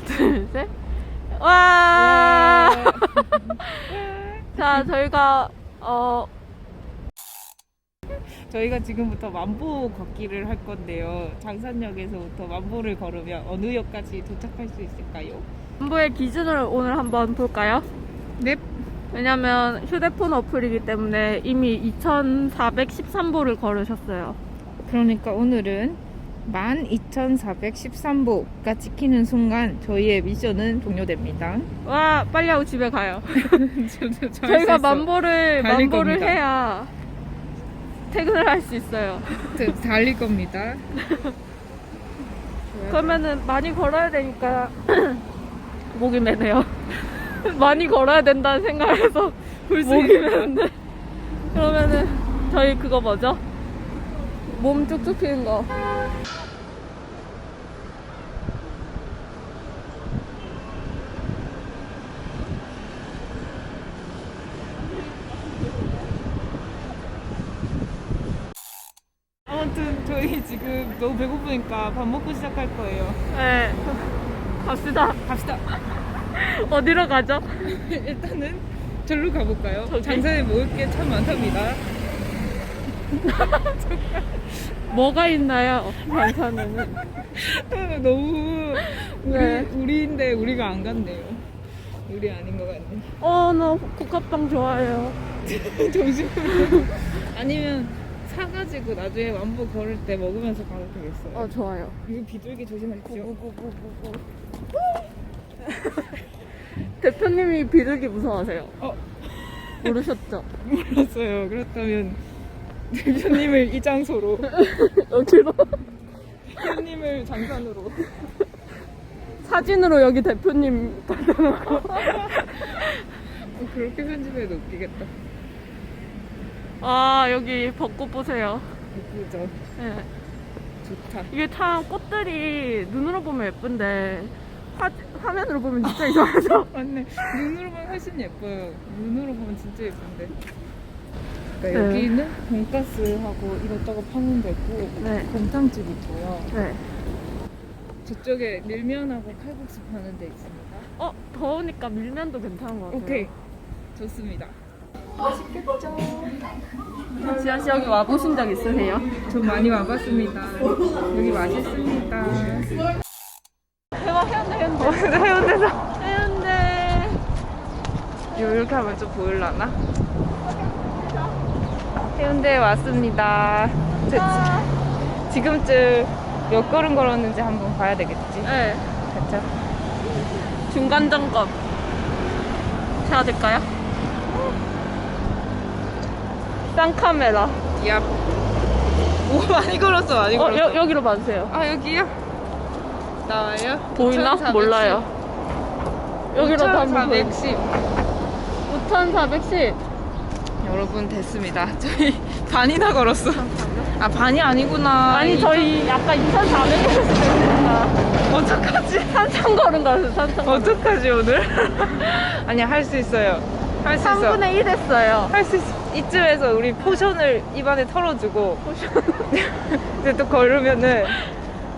하나, 둘, 셋. 와! 자, 저희가, 어, 저희가 지금부터 만보 걷기를 할 건데요. 장산역에서부터 만보를 걸으면 어느 역까지 도착할 수 있을까요? 안보의 기준을 오늘 한번 볼까요? 넵. 왜냐면 휴대폰 어플이기 때문에 이미 2413보를 걸으셨어요. 그러니까 오늘은 12,413보가 찍히는 순간 저희의 미션은 종료됩니다. 와, 빨리 하고 집에 가요. 저희가 저희가 만보를, 달릴 만보를 겁니다. 해야 퇴근을 할 수 있어요. 달릴 겁니다. 그러면은 많이 걸어야 되니까 목이 매네요. 많이 걸어야 된다는 생각에서 목이 매는데 그러면은 저희 그거 뭐죠? 몸 쭉쭉 피는 거. 아무튼 저희 지금 너무 배고프니까 밥 먹고 시작할 거예요. 네. 갑시다. 갑시다. 어디로 가죠? 일단은 절로 가볼까요? 저기? 장산에 먹을 게 참 많답니다. 뭐가 있나요? 반찬에는. 너무 우리, 네. 우리인데 우리가 안 갔네요. 우리 아닌 것 같네. 어, 나 국화빵 좋아해요. 정신으로. 아니면 사가지고 나중에 완보 걸을 때 먹으면서 가도 되겠어요. 어, 좋아요. 이거 비둘기 조심하십시오. 대표님이 비둘기 무서워하세요. 어, 모르셨죠? 몰랐어요. 그렇다면 대표님을 이 장소로, 여기로. 대표님을 장산으로. 사진으로 여기 대표님 어, 그렇게 편집해도 웃기겠다. 아 여기 벚꽃 보세요. 예쁘죠? 네. 좋다. 이게 참 꽃들이 눈으로 보면 예쁜데 화, 화면으로 보면 진짜 이상하죠. 맞네. 눈으로 보면 훨씬 예뻐요. 눈으로 보면 진짜 예쁜데. 그러니까 네. 여기는 돈가스하고 이것저것 파는 데고 네. 곰탕집 있고요. 네. 저쪽에 밀면하고 칼국수 파는 데 있습니다. 어 더우니까 밀면도 괜찮은 것 같아요. 오케이. 좋습니다. 지아 씨 여기 와 보신 적 있으세요? 저 많이 와봤습니다. 여기 맛있습니다. 대박 해운대 해운대. 어, 해운대에서 해운대. 이렇게 하면 좀 보일라나? 해운대에 왔습니다. 저 지- 지금쯤 몇 걸음 걸었는지 한번 봐야 되겠지. 네. 그렇죠? 중간 점검. 해야 될까요? 쌍카메라. 야. 오 많이 걸었어 많이 어 여, 여기로 봐주세요. 아 여기요? 나와요? 보이나? 5410. 몰라요. 여기로 한번 보여. 5410 5410. 여러분 됐습니다. 저희 반이나 걸었어. 아 반이 아니구나. 아니 이- 저희 약간 2,400원 했으니까 어떡하지? 산천 걸은 거였어요. 산천. 어떡하지 오늘? 아니야 할수 있어요. 할 수 있어. 3분의 1 했어요. 할 수 있어. 이쯤에서 우리 포션을 입안에 털어주고 이제 또 걸으면은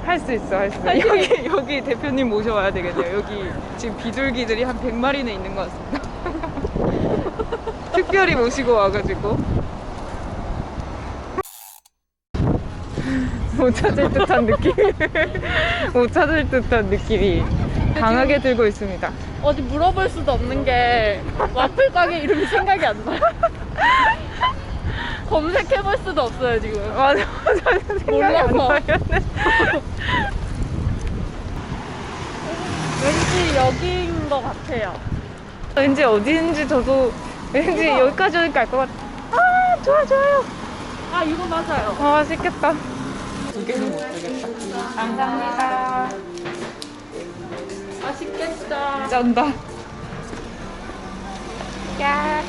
할 수 있어 할 수 있어. 여기 여기 대표님 모셔와야 되겠네요. 여기 지금 비둘기들이 한 100마리는 있는 것 같습니다. 특별히 모시고 와가지고 못 찾을 듯한 느낌 못 찾을 듯한 느낌이 강하게 들고 있습니다. 어디 물어볼 수도 없는 게 와플 가게 이름이 생각이 안 나요. 검색해볼 수도 없어요 지금. 맞아 맞아 생각이 안 몰라서. 나요. 왠지 여기인 것 같아요. 왠지 어디인지 저도 왠지 우와. 여기까지 오니까 알것 같아. 아, 좋아, 좋아요. 아 이거 맞아요. 아, 맛있겠다. 두 개는 못. 감사합니다. 맛있겠다. 짠다. 야.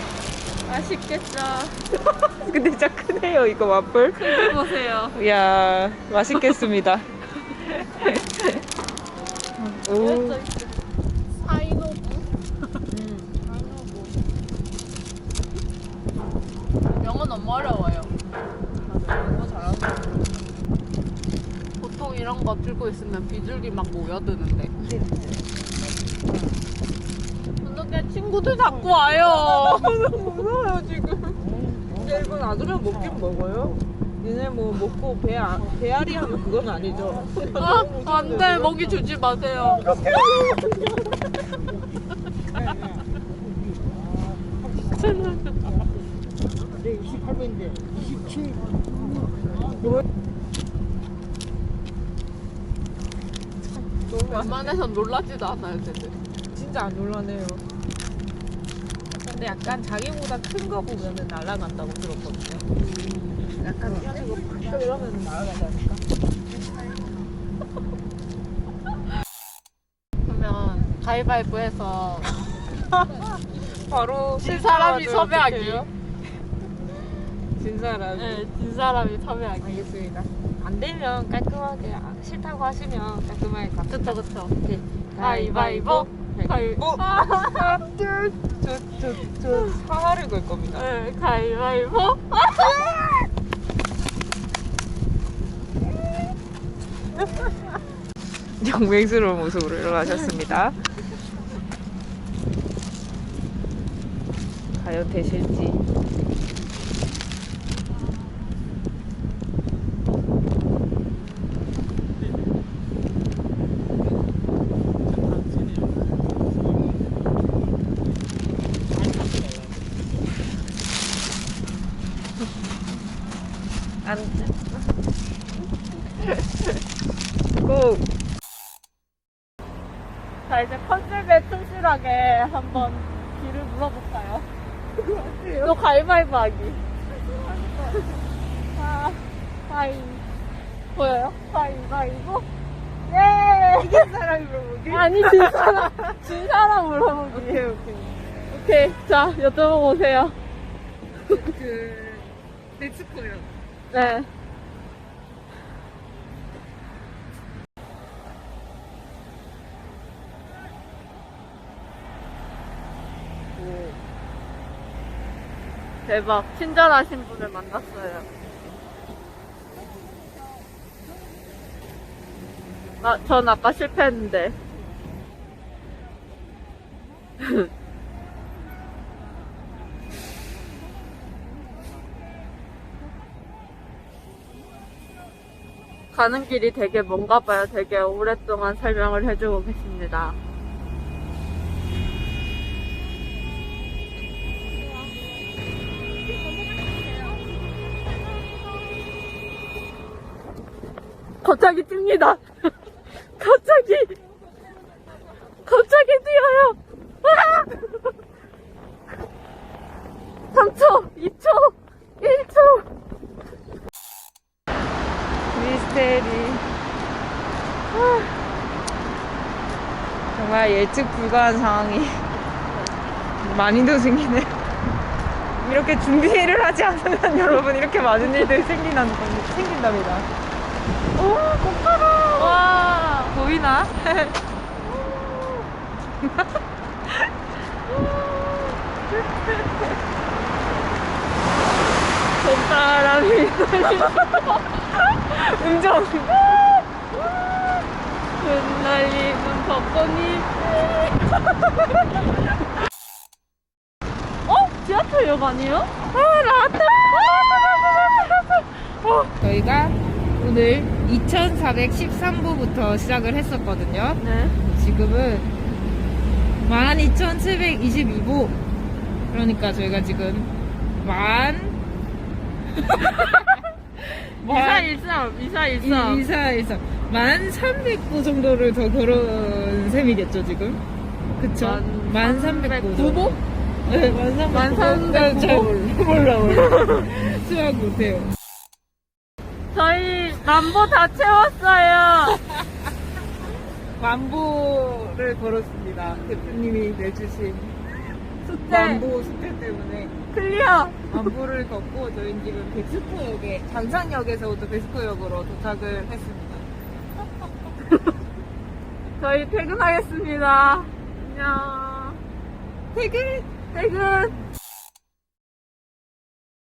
맛있겠다. 근데 진짜 크네요, 이거 와플. 이거 보세요. 이야, 맛있겠습니다. 오, 사이노부. 영어 너무 어려워요. 영어 잘하는 보통 이런 거 들고 있으면 비둘기 막 모여드는데. 친구들 자꾸 와요. 무서워요 지금. 근데 이거 놔두면 먹긴 먹어요. 얘네 뭐 먹고 배 아, 배앓이 하면 그건 아니죠. 아, 안 돼. 먹이 주지 마세요. 네, 28번인데 27. 웬만해선 놀라지도 않아요, 쟤들. 진짜 안 놀라네요. 근데 약간 자기보다 큰 거 보면은 날아간다고 들었거든요. 약간 뛰어주고 팍 이러면 날아가지 않을까? 그러면 가위바위보해서 바로 진 사람이 실수하면 섭외하기. 진 사람이. 네, 진 사람이 참여하기. 알겠습니다. 안 되면 깔끔하게 아, 싫다고 하시면 깔끔하게 가. 그쵸, 그쵸. 네. 가위바위보. 가위바위보. 저저 저 사활을 걸 겁니다. 네, 가위바위보. 영맹스러운 모습으로 일어나셨습니다. 과연 되실지. 안 꼭. 자, 이제 컨셉에 충실하게 한번 길을 물어볼까요? 또 가위바위보 하기. 아, 가위. 보여요? 가위바위보? 예! 이긴 사람이 물어보기? 아니, 진 사람, 진 사람 물어보기. 오케이, 오케이. 오케이. 자, 여쭤보고 오세요. 그, 멕시코요. 네. 대박. 친절하신 분을 만났어요. 아, 전 아까 실패했는데. 가는 길이 되게 먼가 봐요. 되게 오랫동안 설명을 해주고 계십니다. 갑자기 뜁니다. 갑자기, 갑자기 뛰어요. 아! 3초, 2초, 1초. 미스테리. 아, 정말 예측 불가한 상황이 많이도 생기네. 이렇게 준비를 하지 않으면 여러분 이렇게 많은 일들이 생기나, 생긴답니다. 오, 꽃가루! 와. 보이나? 봄바람이 음정. 흩날리는 벚꽃잎 어? 지하철역 아니에요? 아 나왔다 저희가 오늘 2413부부터 시작을 했었거든요. 네 지금은 12,722부. 그러니까 저희가 지금 만. 이사일 삼 이사일삼 이사에서 만 300부 정도를 더 걸은 셈이겠죠, 지금? 그쵸? 만- 만 300부. 9부? 네, 만 300부. 만300잘 몰라, 몰라. 수학 못해요. 저희 만보 다 채웠어요 만보를 걸었습니다. 대표님이 내주신 숙제 만보 숙제 때문에. 클리어 안부를 걷고 저희는 지금 백스코역에 장산역에서부터 백스코역으로 도착을 했습니다. 저희 퇴근하겠습니다 안녕 퇴근! 퇴근